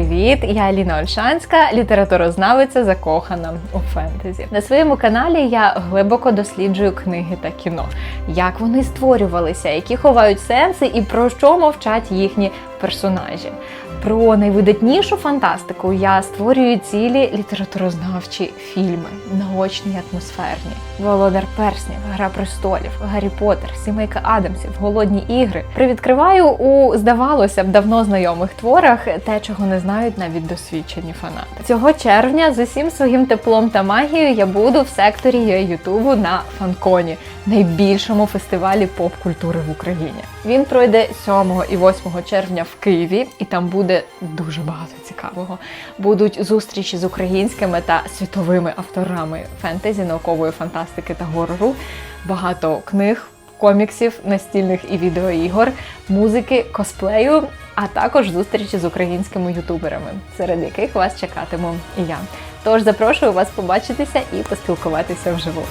привіт! Я Аліна Ольшанська, літературознавиця, закохана у фентезі. На своєму каналі я глибоко досліджую книги та кіно, як вони створювалися, які ховають сенси і про що мовчать їхні персонажі. Про найвидатнішу фантастику я створюю цілі літературознавчі фільми, наочні атмосферні. Володар перснів, Гра престолів, Гаррі Поттер, Сімейка Адамсів, Голодні ігри. Привідкриваю у, здавалося б, давно знайомих творах те, чого не знають навіть досвідчені фанати. Цього червня з усім своїм теплом та магією я буду в секторі Ютубу на Фанконі, найбільшому фестивалі поп-культури в Україні. Він пройде 7 і 8 червня в Києві, і там буде дуже багато цікавого. Будуть зустрічі з українськими та світовими авторами фентезі, наукової фантастики та горору, багато книг. Коміксів, настільних і відеоігор, музики, косплею, а також зустрічі з українськими ютуберами, серед яких вас чекатиму і я. Тож запрошую вас побачитися і поспілкуватися вживу.